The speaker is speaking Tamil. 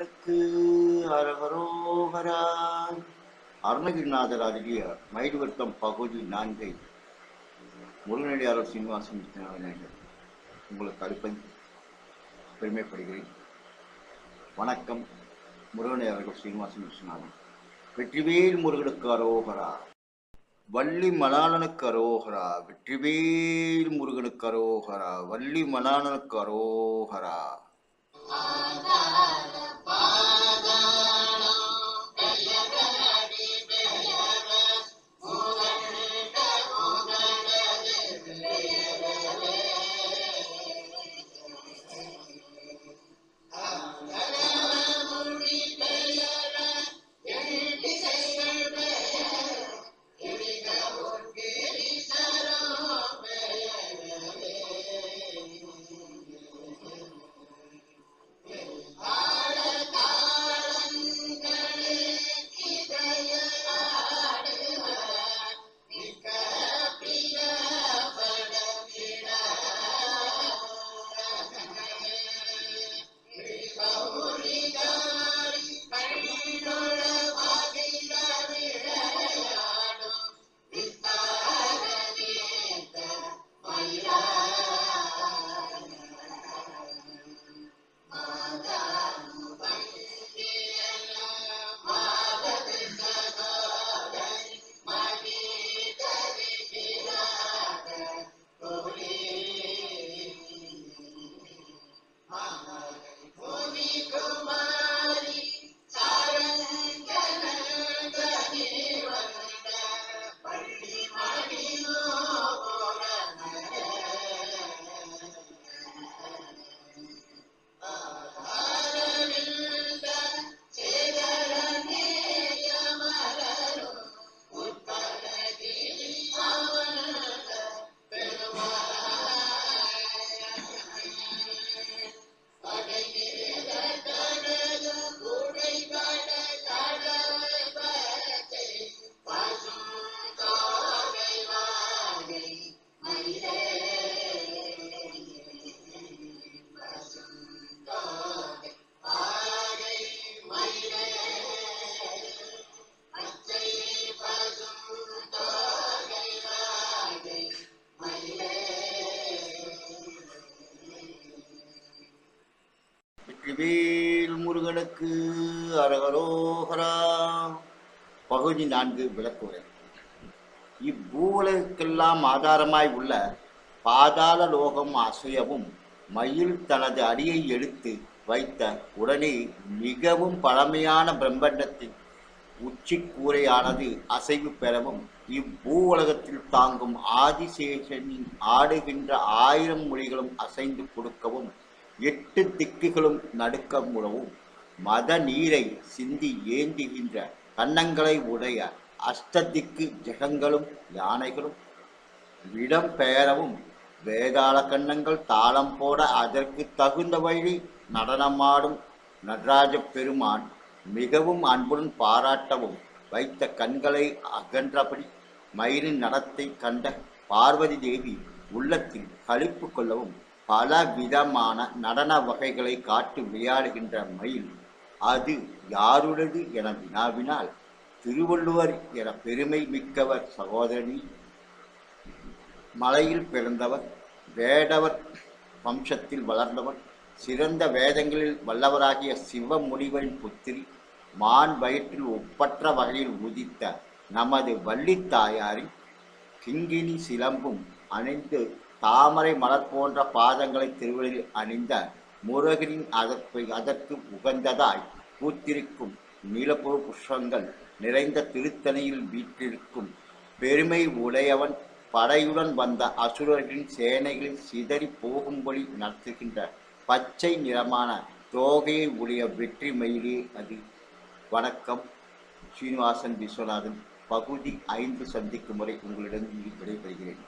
முருகனுக்கு அரகரோகரா அருணகிரிநாதர் அருகிய மயில்வட்டம் பகுதி நான்கை முருகனடியாரர் சீனிவாசன் விநாயகர் உங்களுக்கு அளிப்பது பெருமைப்படுகிறேன். வணக்கம் முருகனடியார்கள் சீனிவாசன் விஸ்வநாதன் வெற்றிவேல் முருகனுக்கு அரோகரா. வள்ளி மணாளனுக்கு அரோகரா. வெற்றிவேல் முருகனுக்கு அரோகரா. வள்ளி மணாளனுக்கு அரோகரா. Baba. வேல் முருகனுக்கு அரகரோகரா. பகுதி நான்கு விளக்குரை இப்பூவுலகெல்லாம் ஆதாரமாய் உள்ள பாதாள லோகம் அசையவும் மயில் தனது அடியை எடுத்து வைத்த உடனே மிகவும் பழமையான பிரம்மண்டத்தின் உச்சிக்கூரையானது அசைவு பெறவும் இப்பூ உலகத்தில் தாங்கும் ஆதிசேஷனின் ஆடுகின்ற ஆயிரம் மொழிகளும் அசைந்து கொடுக்கவும் எட்டு திக்குகளும் நடுக்க முடவும் மத நீரை சிந்தி ஏந்துகின்ற கன்னங்களை உடைய அஷ்டதிக்கு ஜெகங்களும் யானைகளும் இடம் பெயரவும் வேதாள கன்னங்கள் தாளம் போட அதற்கு தகுந்த வழி நடனமாடும் நடராஜ பெருமான் மிகவும் அன்புடன் பாராட்டவும் வைத்த கண்களை அகன்றபடி மயிலின் நடத்தை கண்ட பார்வதி தேவி உள்ளத்தில் கழிப்பு கொள்ளவும் பல விதமான நடன வகைகளை காட்டி விளையாடுகின்ற மயில் அது யாருடையது என வினாவினால் திருவள்ளுவர் என பெருமை மிக்கவர் சகோதரி மலையில் பிறந்தவர் வேடவர் வம்சத்தில் வளர்ந்தவர் சிறந்த வேதங்களில் வல்லவராகிய சிவ முனிவரின் புத்திரி மான் வயிற்றில் ஒப்பற்ற வகையில் உதித்த நமது வள்ளித்தாயாரின் கிங்கினி சிலம்பும் அணிந்து தாமரை மலர் போன்ற பாதங்களை திருவிழில் அணிந்த முருகனின் அதற்கு அதற்கு உகந்ததாய் பூத்திருக்கும் நீலப்புற புஷ்பங்கள் நிறைந்த திருத்தணியில் வீற்றிருக்கும். பெருமை உடையவன் படையுடன் வந்த அசுரர்களின் சேனைகளில் சிதறி போகும்படி நடத்துகின்ற பச்சை நிறமான தோகையை உடைய வெற்றி மயிலே அது. வணக்கம் ஸ்ரீனிவாசன் விஸ்வநாதன். பகுதி ஐந்து சந்திக்கும் முறை உங்களிடம் விடைபெறுகிறேன்.